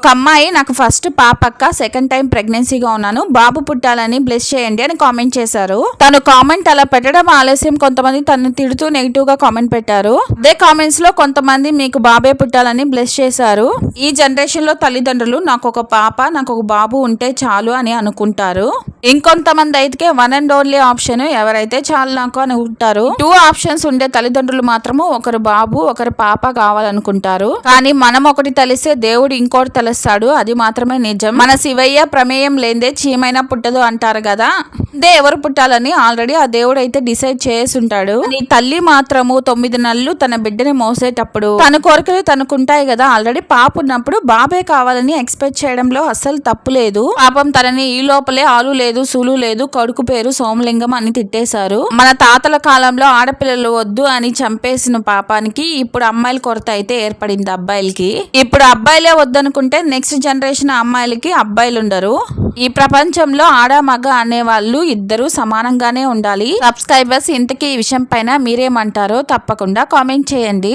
ఒక అమ్మాయి నాకు ఫస్ట్ పాపక్క సెకండ్ టైం ప్రెగ్నెన్సీగా ఉన్నాను బాబు పుట్టాలని బ్లెస్ చేయండి అని కామెంట్ చేశారు. తను కామెంట్ అలా పెట్టడం ఆలస్యం. కొంతమంది తను తిడుతూ నెగిటివ్గా కామెంట్ పెట్టారు. అదే కామెంట్స్లో కొంతమంది మీకు బాబే పుట్టాలని బ్లెస్ చేశారు. ఈ జనరేషన్లో తల్లిదండ్రులు నాకు ఒక పాప నాకు ఒక బాబు ఉంటే చాలు అని అనుకుంటారు. ఇంకొంతమంది అయితే వన్ అండ్ ఓన్లీ ఆప్షన్ ఎవరైతే చాలు నాకు అని ఉంటారు టూ ఆప్షన్స్ ఉండే తల్లిదండ్రులు మాత్రము ఒకరు బాబు ఒకరు పాప కావాలనుకుంటారు. కానీ మనం ఒకటి తెలిస్తే దేవుడు ఇంకోటి తెలుస్తాడు అది మాత్రమే నిజం. మన శివయ్య ప్రమేయం లేదే చీమైనా పుట్టదు అంటారు కదా. దే ఎవరు పుట్టాలని ఆల్రెడీ ఆ దేవుడు అయితే డిసైడ్ చేసి ఉంటాడు నీ తల్లి మాత్రము తొమ్మిది నెలలు తన బిడ్డని మోసేటప్పుడు తన కోరికలు తనకుంటాయి కదా. ఆల్రెడీ పాప ఉన్నప్పుడు బాబే కావాలని ఎక్స్పెక్ట్ చేయడంలో అస్సలు తప్పు లేదు. పాపం తనని ఈ లోపలే ఆలు లేదు సులు లేదు కొడుకు పేరు సోమలింగం అని తిట్టేశారు. మన తాతల కాలంలో ఆడపిల్లలు వద్దు అని చంపేసిన పాపానికి ఇప్పుడు అమ్మాయిల కొరత అయితే ఏర్పడింది అబ్బాయిలకి. ఇప్పుడు అబ్బాయిలే వద్దనుకుంటే నెక్స్ట్ జనరేషన్ అమ్మాయిలకి అబ్బాయిలు ఉండరు ఈ ప్రపంచంలో ఆడ మగ అనే వాళ్ళు ఇద్దరు సమానంగానే ఉండాలి. సబ్స్క్రైబర్స్ ఇంతకీ ఈ విషయం పైన మీరేమంటారో తప్పకుండా కామెంట్ చేయండి.